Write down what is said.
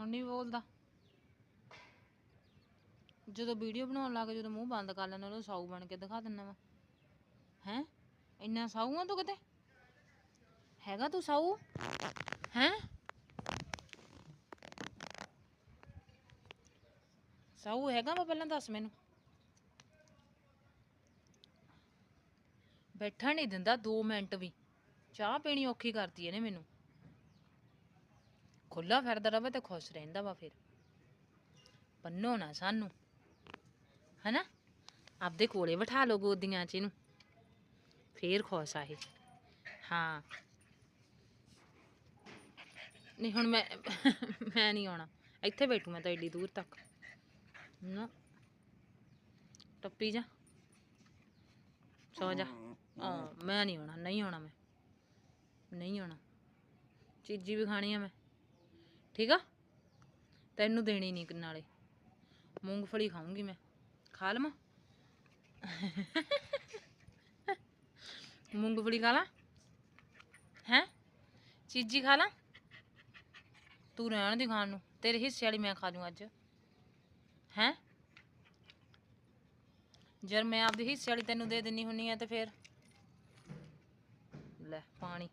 ਹੁਣ ਨਹੀਂ ਬੋਲਦਾ। ਜਦੋਂ ਵੀਡੀਓ ਬਣਾਉਣ ਲੱਗ ਜਦੋਂ ਮੂੰਹ ਬੰਦ ਕਰ ਲੈਣਾ ਉਹ ਸਾਊ ਬਣ ਕੇ ਦਿਖਾ ਦਿੰਨਾ ਵਾ। ਹੈ? ਇੰਨਾ ਸਾਊ ਆ ਤੂੰ ਕਿਤੇ? ਹੈਗਾ ਤੂੰ ਸਾਊ? ਹੈ? ਸਾਊ ਹੈਗਾ ਵਾ ਪਹਿਲਾਂ ਦੱਸ ਮੈਨੂੰ। ਬੈਠਣ ਨਹੀਂ ਦਿੰਦਾ 2 ਮਿੰਟ ਵੀ। ਚਾਹ ਪੀਣੀ ਔਖੀ ਕਰਤੀ ਇਹਨੇ ਮੈਨੂੰ। ਖੁੱਲਾ ਫਿਰਦਾ ਰਵੇ ਤੇ ਖੁਸ਼ ਰਹਿੰਦਾ ਵਾ ਫਿਰ। ਬੰਨੋ ਨਾ ਸਾਨੂੰ। ਹੈਨਾ? ਆਪਦੇ ਕੋਲੇ ਬਿਠਾ ਲਓ ਗੋਦੀਆਂ 'ਚ ਇਹਨੂੰ। ਫੇਰ ਖੁਸ਼ ਆ ਇਹ। ਹਾਂ। ਨਹੀਂ, ਹੁਣ ਮੈਂ ਮੈਂ ਨਹੀਂ ਆਉਣਾ। ਇੱਥੇ ਬੈਠੂ ਮੈਂ ਤਾਂ ਏਡੀ ਦੂਰ ਤੱਕ। ਨਾ। ਟੱਪੀ ਜਾ। ਸੋ ਜਾ। ਆ ਮੈਂ ਨਹੀਂ ਆਉਣਾ। ਨਹੀਂ ਆਉਣਾ ਮੈਂ। ਨਹੀਂ ਆਉਣਾ। ਚੀਜੀ ਵੀ ਖਾਣੀ ਆ ਮੈਂ। ਠੀਕ ਆ? ਤੈਨੂੰ ਦੇਣੀ ਨਹੀਂ ਨਾਲੇ। ਮੂੰਗਫਲੀ ਖਾਊਂਗੀ ਮੈਂ। ਖਾ ਲਵਾਂ? ਮੂੰਗਫਲੀ ਖਾ ਲਾ? ਹੈ? ਚੀਜੀ ਖਾ ਲਾ? ਤੂੰ ਰਹਿਣ ਦੀ ਖਾਣ ਨੂੰ। ਤੇਰੇ ਹਿੱਸੇ ਵਾਲੀ ਮੈਂ ਖਾ ਜੂ ਅੱਜ। ਹੈ? ਜਦ ਮੈਂ ਆਪਦੀ ਹਿੱਸੇ ਵਾਲੀ ਤੈਨੂੰ ਦੇ ਦਿੰਨੀ ਹੁੰਨੀ ਆ ਤੇ ਫੇਰ। ਲੈ, ਪਾਣੀ।